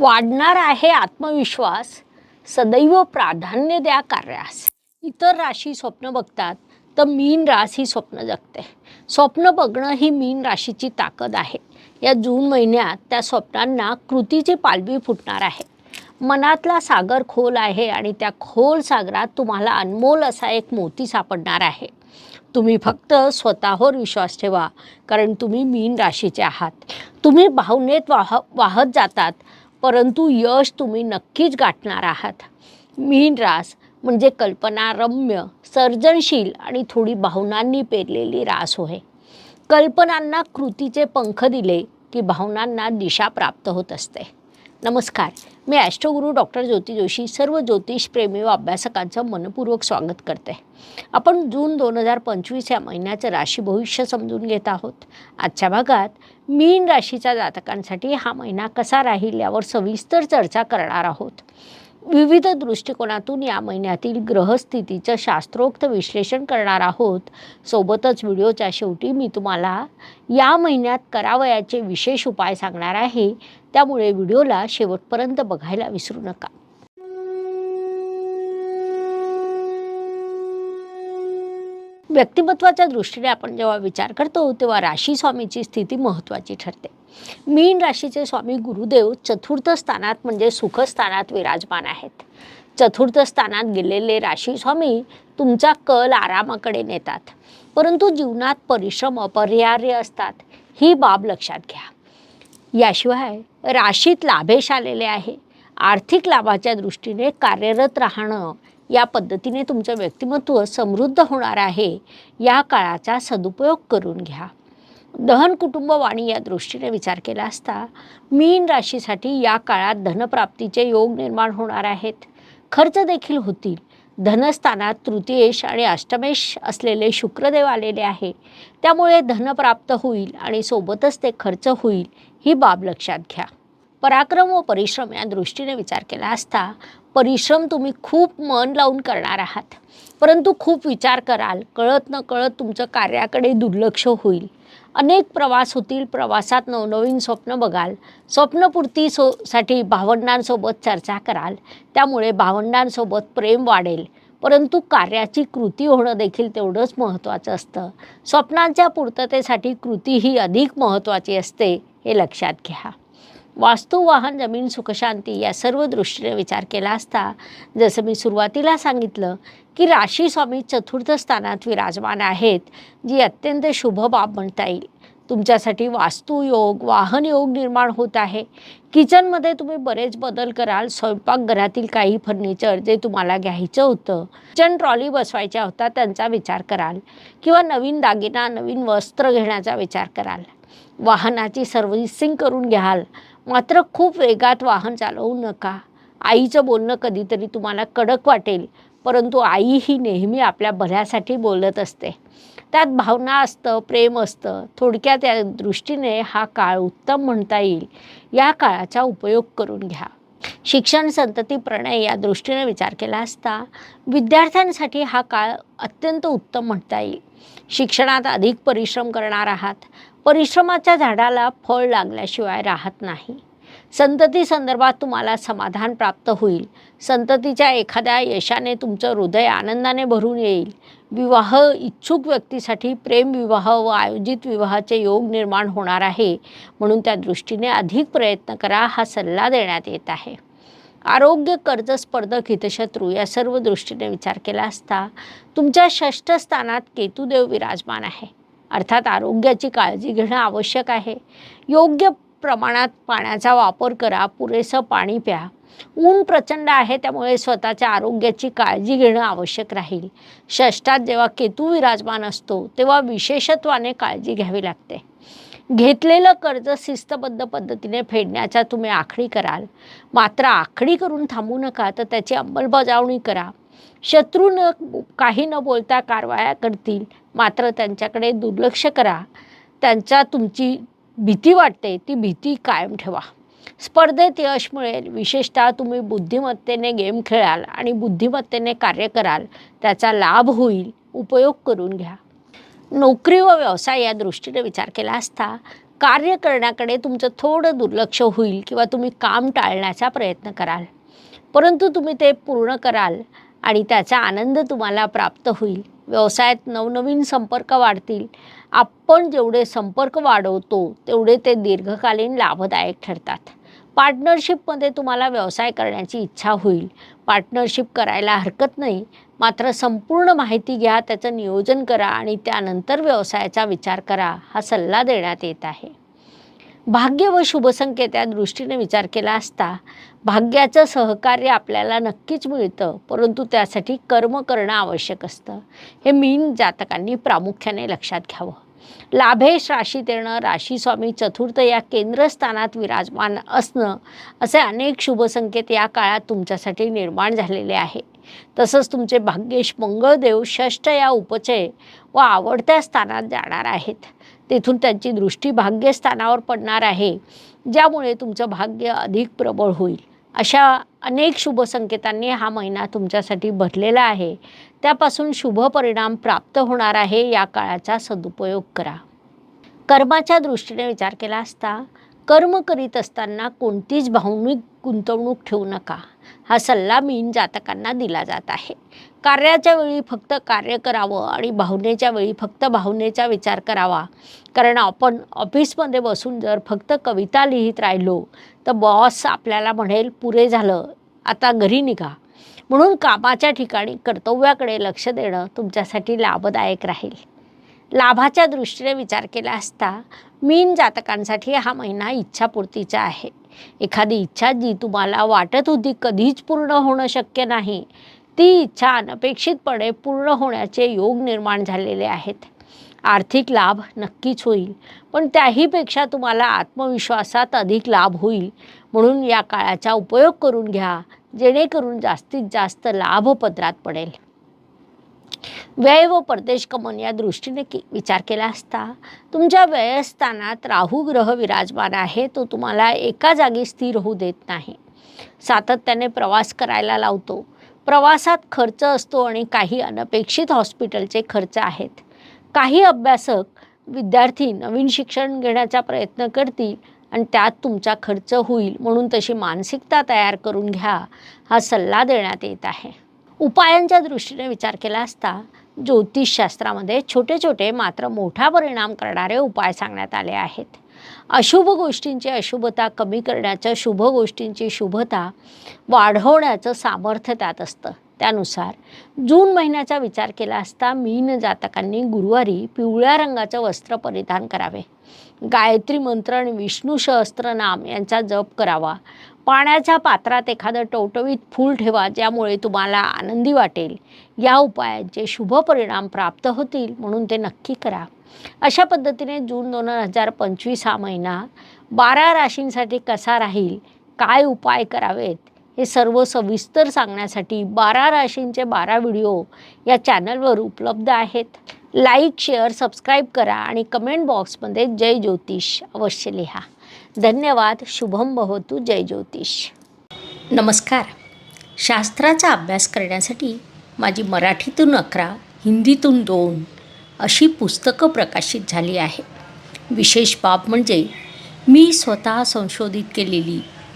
वाढणार आहे आत्मविश्वास सदैव प्राधान्य द्या कार्यास. इतर राशी स्वप्न बघतात तर मीन रास ही स्वप्न जगते. स्वप्न बघणं ही मीन राशीची ताकद आहे. या जून महिन्यात त्या स्वप्नांना कृतीची पालवी फुटणार आहे. मनातला सागर खोल आहे आणि त्या खोल सागरात तुम्हाला अनमोल असा एक मोती सापडणार आहे. तुम्ही फक्त स्वतःवर विश्वास ठेवा कारण तुम्ही मीन राशीचे आहात. तुम्ही भावनेत वाह वाहत जातात परंतु यश तुम्ही नक्कीच गाठणार आहात. मीन रास म्हणजे कल्पनारम्य सर्जनशील आणि थोडी भावनांनी पेरलेली रास होय. कल्पनांना कृतीचे पंख दिले की भावनांना दिशा प्राप्त होत असते. नमस्कार. मी ॲस्ट्रोगुरू डॉक्टर ज्योती जोशी सर्व ज्योतिषप्रेमी व अभ्यासकांचं मनपूर्वक स्वागत करते. आपण जून दोन हजार पंचवीस या महिन्याचं राशी भविष्य समजून घेत आहोत. आजच्या भागात मीन राशीच्या जातकांसाठी हा महिना कसा राहील यावर सविस्तर चर्चा करणार आहोत. विविध दृष्टिकोनातून या महिन्यातील ग्रहस्थितीचं शास्त्रोक्त विश्लेषण करणार आहोत. सोबतच व्हिडिओच्या शेवटी मी तुम्हाला या महिन्यात करावयाचे विशेष उपाय सांगणार आहे. त्यामुळे व्हिडिओला शेवटपर्यंत बघायला विसरू नका. व्यक्तिमत्वाच्या दृष्टीने आपण जेव्हा विचार करतो तेव्हा राशी स्वामीची स्थिती महत्त्वाची ठरते. मीन राशीचे स्वामी गुरुदेव चतुर्थ स्थानात म्हणजे सुखस्थानात विराजमान आहेत. चतुर्थ स्थानात गेलेले राशी स्वामी तुमचा कल आरामाकडे नेतात. परंतु जीवनात परिश्रम अपरिहार्य असतात ही बाब लक्षात घ्या. याशिवाय राशीत लाभेश आलेले आहे. आर्थिक लाभाच्या दृष्टीने कार्यरत राहणं या पद्धतीने तुमचं व्यक्तिमत्व समृद्ध होणार आहे. या काळाचा सदुपयोग करून घ्या. दहन कुटुंब वाणी या दृष्टीने विचार केला असता मीन राशीसाठी या काळात धनप्राप्तीचे योग निर्माण होणार आहेत. खर्च देखील होतील. धनस्थानात तृतीयेश आणि अष्टमेश असलेले शुक्रदेव आलेले आहे. त्यामुळे धन प्राप्त होईल आणि सोबतच ते खर्च होईल ही बाब लक्षात घ्या. पराक्रम व परिश्रम या दृष्टीने विचार केला असता परिश्रम तुम्ही खूप मन लावून करणार आहात. परंतु खूप विचार कराल. कळत न कळत तुमचं कार्याकडे दुर्लक्ष होईल. अनेक प्रवास होतील. प्रवासात नवनवीन स्वप्न बघाल. स्वप्नपूर्ती सो साठी भावंडांसोबत चर्चा कराल. त्यामुळे भावंडांसोबत प्रेम वाढेल. परंतु कार्याची कृती होणं देखील तेवढंच महत्त्वाचं असतं. स्वप्नांच्या पूर्ततेसाठी कृती ही अधिक महत्त्वाची असते हे लक्षात घ्या. वास्तू वाहन जमीन सुखशांती या सर्व दृष्टीने विचार केला असता जसं मी सुरुवातीला सांगितलं की राशी स्वामी चतुर्थ स्थानात विराजमान आहेत जी अत्यंत शुभ बाब म्हणता येईल. तुमच्यासाठी वास्तुयोग वाहन योग निर्माण होत आहे. किचनमध्ये तुम्ही बरेच बदल कराल. स्वयंपाकघरातील काही फर्निचर जे तुम्हाला घ्यायचं होतं किचन ट्रॉली बसवायच्या होत्या त्यांचा विचार कराल. किंवा नवीन दागिना नवीन वस्त्र घेण्याचा विचार कराल. वाहनाची सर्व्हिसिंग करून घ्याल. मात्र खूप वेगात वाहन चालवू नका. आईचं बोलणं कधीतरी तुम्हाला कडक वाटेल परंतु आई ही नेहमी आपल्या भल्यासाठी बोलत असते. त्यात भावना असतं प्रेम असतं. थोडक्यात या दृष्टीने हा काळ उत्तम म्हणता येईल. या काळाचा उपयोग करून घ्या. शिक्षण संतती प्रणय या दृष्टीने विचार केला असता विद्यार्थ्यांसाठी हा काळ अत्यंत उत्तम म्हणता येईल. शिक्षणात अधिक परिश्रम करणार आहात. परिश्रमाच्या झाडाला फळ लागल्याशिवाय राहत नाही. संतती संदर्भात तुम्हाला समाधान प्राप्त होईल. संततीच्या एखाद्या यशाने तुमचं हृदय आनंदाने भरून येईल. विवाह इच्छुक व्यक्तीसाठी प्रेम विवाह व आयोजित विवाहाचे योग निर्माण होणार आहे. म्हणून त्या दृष्टीने अधिक प्रयत्न करा हा सल्ला देण्यात येत आहे. आरोग्य कर्ज स्पर्धक हितशत्रू या सर्व दृष्टीने विचार केला असता तुमच्या षष्ठ स्थानात केतुदेव विराजमान आहे. अर्थात आरोग्याची काळजी घेणं आवश्यक आहे. योग्य प्रमाणात पाण्याचा वापर करा पुरेसं पाणी प्या. ऊन प्रचंड आहे त्यामुळे स्वतःच्या आरोग्याची काळजी घेणं आवश्यक राहील. षष्ठात जेव्हा केतू विराजमान असतो तेव्हा विशेषत्वाने काळजी घ्यावी लागते. घेतलेलं कर्ज शिस्तबद्ध पद्धतीने फेडण्याचा तुम्ही आखणी कराल. मात्र आखणी करून थांबू नका तर त्याची अंमलबजावणी करा. शत्रू न काही न बोलता कारवाया करतील. मात्र त्यांच्याकडे दुर्लक्ष करा. त्यांचा तुमची भीती वाटते ती भीती कायम ठेवा. स्पर्धेत यश मिळेल. विशेषतः तुम्ही बुद्धिमत्तेने गेम खेळाल आणि बुद्धिमत्तेने कार्य कराल. त्याचा लाभ होईल. उपयोग करून घ्या. नोकरी व व्यवसाय या दृष्टीने विचार केला असता कार्य करण्याकडे तुमचं थोडं दुर्लक्ष होईल किंवा तुम्ही काम टाळण्याचा प्रयत्न कराल. परंतु तुम्ही ते पूर्ण कराल. आणि त्याचा आनंद तुम्हाला प्राप्त होईल. व्यवसायात नवनवीन संपर्क वाढतील. आपण जेवढे संपर्क वाढवतो तेवढे ते दीर्घकालीन लाभदायक ठरतात. पार्टनरशिपमध्ये तुम्हाला व्यवसाय करण्याची इच्छा होईल. पार्टनरशिप करायला हरकत नाही. मात्र संपूर्ण माहिती घ्या त्याचं नियोजन करा आणि त्यानंतर व्यवसायाचा विचार करा हा सल्ला देण्यात येत आहे. भाग्य व शुभसंकेत या दृष्टीने विचार केला असता भाग्याचं सहकार्य आपल्याला नक्कीच मिळतं परंतु त्यासाठी कर्म करणं आवश्यक असतं. हे मीन जातकांनी प्रामुख्याने लक्षात घ्यावं. लाभेश राशीत येणं राशीस्वामी चतुर्थ या केंद्रस्थानात विराजमान असणं असे अनेक शुभसंकेत या काळात तुमच्यासाठी निर्माण झालेले आहे. तसंच तुमचे भाग्येश मंगळदेव षष्ठ या उपचय व आवडत्या स्थानात जाणार आहेत. तेथून त्यांची दृष्टी भाग्यस्थानावर पडणार आहे. ज्यामुळे तुमचं भाग्य अधिक प्रबळ होईल. अशा अनेक शुभ संकेतांनी हा महिना तुमच्यासाठी भरलेला आहे. त्यापासून शुभ परिणाम प्राप्त होणार आहे या काळाचा सदुपयोग करा. कर्माच्या दृष्टीने विचार केला असता कर्म करीत असताना कोणतीच भावनिक गुंतवणूक ठेवू नका. हा सल्ला मीन जातकांना दिला जात आहे. कार्याच्या वेळी फक्त कार्य करावं आणि भावनेच्या वेळी फक्त भावनेचा विचार करावा. कारण आपण ऑफिसमध्ये बसून जर फक्त कविता लिहित राहिलो तर बॉस आपल्याला म्हणेल पुरे झालं आता घरी निघा. म्हणून कामाच्या ठिकाणी कर्तव्याकडे लक्ष देणं तुमच्यासाठी लाभदायक राहील. लाभाच्या दृष्टीने विचार केला असता मीन जातकांसाठी हा महिना इच्छापूर्तीचा आहे. एखादी इच्छा जी तुम्हाला वाटत होती कधीच पूर्ण होणं शक्य नाही ती इच्छा अनपेक्षितपणे पूर्ण होण्याचे योग निर्माण झालेले आहेत. आर्थिक लाभ नक्कीच होईल पण त्याहीपेक्षा तुम्हाला आत्मविश्वासात अधिक लाभ होईल. म्हणून या काळाचा उपयोग करून घ्या जेणेकरून जास्तीत जास्त लाभ पदरात पडेल. व्यय व परदेश कमन या दृष्टीने की विचार केला असता. तुमच्या व्ययस्थानात राहू ग्रह विराजमान आहे तो तुम्हाला एका जागी स्थिर होऊ देत नाही. सातत्याने प्रवास करायला लावतो. प्रवासात खर्च असतो आणि काही अनपेक्षित हॉस्पिटलचे खर्च आहेत. काही अभ्यासक विद्यार्थी नवीन शिक्षण घेण्याचा प्रयत्न करतील आणि त्यात तुमचा खर्च होईल म्हणून तशी मानसिकता तयार करून घ्या हा सल्ला देण्यात येत आहे. उपायांच्या दृष्टीने विचार केला असता ज्योतिषशास्त्रामध्ये छोटे छोटे मात्र मोठा परिणाम करणारे उपाय सांगण्यात आले आहेत. अशुभ गोष्टींची अशुभता कमी करण्याचं शुभ गोष्टींची शुभता वाढवण्याचं सामर्थ्य त्यात असतं. त्यानुसार जून महिन्याचा विचार केला असता मीन जातकांनी गुरुवारी पिवळ्या रंगाचं वस्त्र परिधान करावे. गायत्री मंत्र आणि विष्णू सहस्त्रनाम यांचा जप करावा. पाण्याच्या पात्रात एखादं टवटवीत फूल ठेवा ज्यामुळे तुम्हाला आनंदी वाटेल. या उपायांचे शुभ परिणाम प्राप्त होतील म्हणून ते नक्की करा. अशा पद्धतीने जून दोन हजार पंचवीस हा महिना बारा राशींसाठी कसा राहील? काय उपाय करावेत? हे सर्व सविस्तर सांगण्यासाठी बारा राशींचे बारा व्हिडिओ या चॅनलवर उपलब्ध आहेत. लाईक शेअर सबस्क्राईब करा आणि कमेंट बॉक्समध्ये जय ज्योतिष अवश्य लिहा. धन्यवाद शुभम भवतु जय ज्योतिष. नमस्कार. शास्त्राचा अभ्यास करण्यासाठी माझी मराठीतून अकरा हिंदीतून दोन अशी पुस्तकं प्रकाशित झाली आहे. विशेष बाब म्हणजे मी स्वतः संशोधित केलेली